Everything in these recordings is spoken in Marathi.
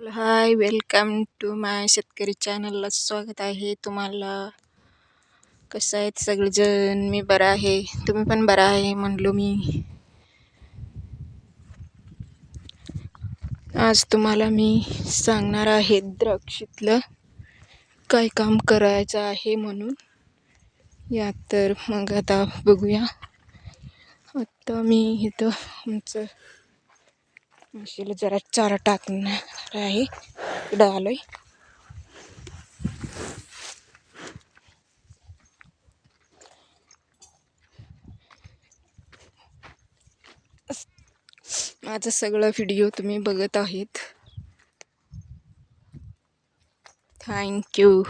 हाय वेलकम टू माय शेतकरी चॅनलला स्वागत आहे. तुम्हाला कसं आहेत सगळेजण? मी बरं आहे. तुम्ही पण बरं आहे म्हणलो मी. आज तुम्हाला मी सांगणार आहे द्राक्षीतलं काय काम करायचं आहे म्हणून. या तर मग आता बघूया. आता मी इथं आमचं म्हशीला जरा चारा टाकणार आहे. इकडं आलोय. माझं सगळं व्हिडिओ तुम्ही बघत आहेत. थँक्यू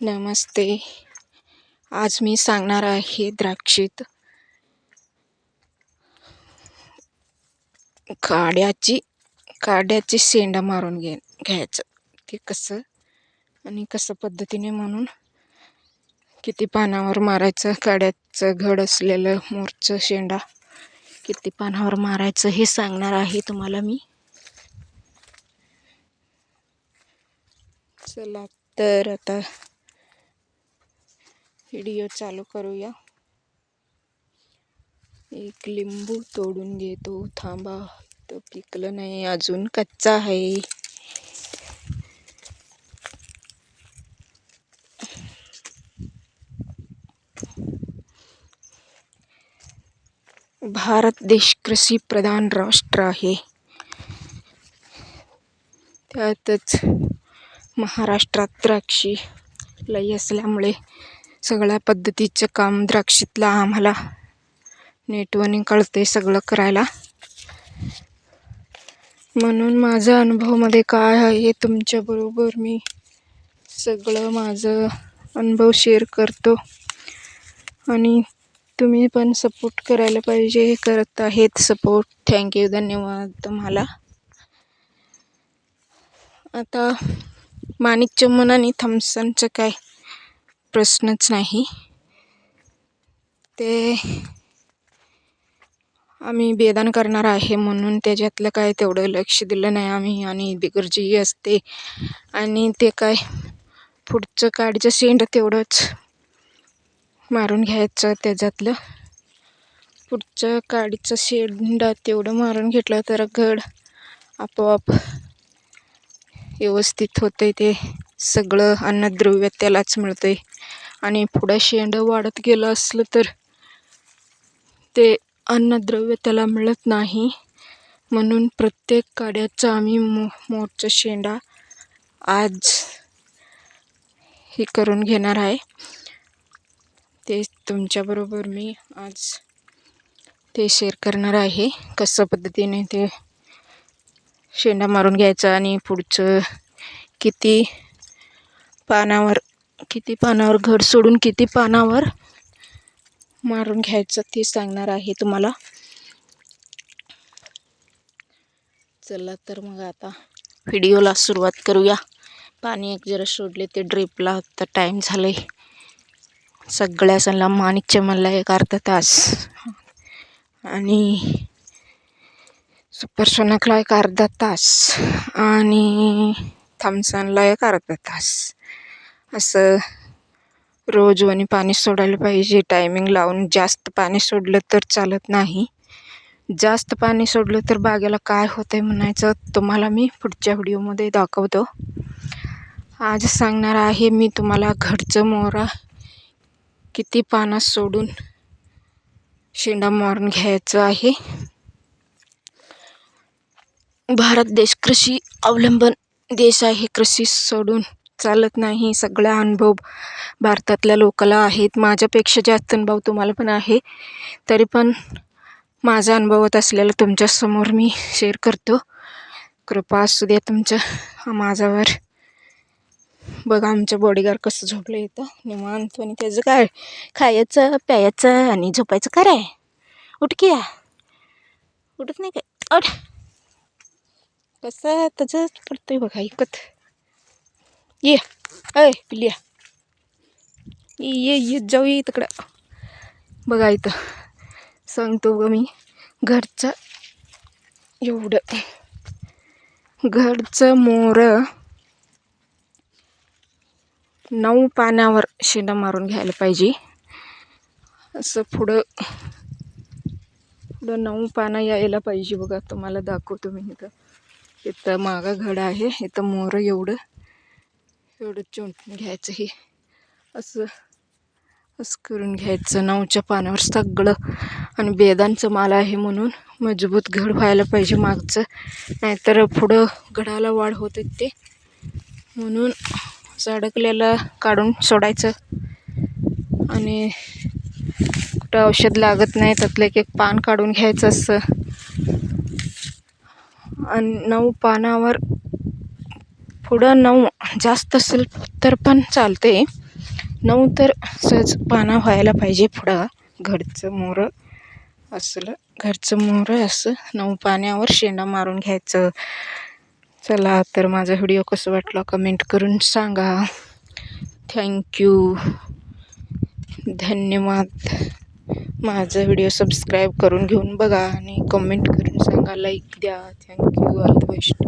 नमस्ते. आज मी सांगणार आहे द्राक्षीत. काड्याची काड्याची शेंडा मारून घे घ्यायचं. ते कसं आणि कसं पद्धतीने म्हणून किती पानावर मारायचं काड्याचं घड असलेलं मोरचं शेंडा किती पानावर मारायचं हे सांगणार आहे तुम्हाला मी. चला तर आता व्हिडिओ चालू करूया. एक लिंबू तोडून घेतो. थांबा तो पिकलं नाही. अजून कच्चा आहे. भारत देश कृषी प्रधान राष्ट्र आहे. त्यातच महाराष्ट्रात द्राक्षी लई असल्यामुळे सगळ्या पद्धतीचं काम द्राक्षीतलं आम्हाला नेटवणी कळते सगळं करायला. म्हणून माझा अनुभवमध्ये काय आहे तुमच्याबरोबर मी सगळं माझं अनुभव शेअर करतो. आणि तुम्ही पण सपोर्ट करायला पाहिजे हे करत आहेत सपोर्ट थँक्यू धन्यवाद तुम्हाला. आता माणिक चमन आणि थम्सनचं काय प्रश्नच नाही. ते आम्ही बेदान करणार आहे म्हणून त्याच्यातलं काय तेवढं लक्ष दिलं नाही आम्ही आणि बिगरजी असते. आणि ते काय पुढचं काडीचं शेंड तेवढंच मारून घ्यायचं त्याच्यातलं. पुढचं काडीचं शेंड तेवढं मारून घेतलं तर घड आपोआप व्यवस्थित होते ते. सगळं अन्नद्रव्य त्यालाच मिळते आणि पुढं शेंड वाढत गेलं असलं तर ते अन्नद्रव्य त्याला मिळत नाही. म्हणून प्रत्येक काड्याचा आम्ही मो मोरचा शेंडा आज हे करून घेणार आहे. ते तुमच्याबरोबर मी आज ते शेअर करणार आहे. कसं पद्धतीने ते शेंडा मारून घ्यायचा आणि पुढचं किती पानावर किती पानावर घर सोडून किती पानावर मारून घ्यायचं ते सांगणार आहे तुम्हाला. चला तर मग आता व्हिडिओला सुरुवात करूया. पाणी एक जरा सोडले ते ड्रिपला आता टाईम झाले सगळ्या सणला माणिकच्या मला एक अर्धा तास. आणि सुपर सोनकला एक अर्धा तास. आणि थम्सनला एक अर्धा तास. असं रोज आणि पाणी सोडायला पाहिजे. टायमिंग लावून जास्त पाणी सोडलं तर चालत नाही. जास्त पाणी सोडलं तर बागेला काय होतं आहे म्हणायचं तुम्हाला मी पुढच्या व्हिडिओमध्ये दाखवतो. आज सांगणार आहे मी तुम्हाला घरचं मोहरा. किती पानं सोडून शेंडा मारून घ्यायचं आहे. भारत देश कृषी अवलंबन देश आहे. कृषी सोडून चालत नाही. सगळा अनुभव भारतातल्या लोकाला आहेत. माझ्यापेक्षा जास्त अनुभव तुम्हाला पण आहे. तरी पण माझा अनुभवत असलेला तुमच्यासमोर मी शेअर करतो. कृपा असू द्या तुमच्या माझ्यावर. बघा आमचं बॉडीगार कसं झोपलं येतं निवांत आणि त्याचं काय? खायचं प्यायचं आणि झोपायचं काय उठ की उठत नाही काय? उठ. कसं त्याचं पडतंय बघा ऐकत. ये अय पिलिया ये ये जाऊ ये तिकडं बघा इथं. सांगतो ग मी घरचं एवढं. घरचं मोरं नऊ पाण्यावर शेंडा मारून घ्यायला पाहिजे. असं पुढं पुढं नऊ पानं यायला पाहिजे बघा. तुम्हाला दाखवतो मी इथं. इथं मागं घड आहे इथं मोरं एवढं. एवढं चोंटून घ्यायचं हे. असं असं करून घ्यायचं. नऊच्या पानावर सगळं. आणि बेदांचं माल आहे म्हणून मजबूत घड व्हायला पाहिजे मागचं. नाहीतर पुढं घडाला वाढ होते ते. म्हणून अडकलेलं काढून सोडायचं. आणि कुठं औषध लागत नाही त्यातलं एक एक पान काढून घ्यायचं असं. आणि नऊ पानावर पुढं नऊ जास्त असेल तर पण चालते. नऊ तर सहज पाना व्हायला पाहिजे पुढं. घरचं मोरं असलं घरचं मोरं असं नऊ पाण्यावर शेंडा मारून घ्यायचं. चला तर माझा व्हिडिओ कसं वाटला कमेंट करून सांगा. थँक्यू धन्यवाद. माझा व्हिडिओ सबस्क्राईब करून घेऊन बघा आणि कमेंट करून सांगा लाईक द्या. Thank you all the best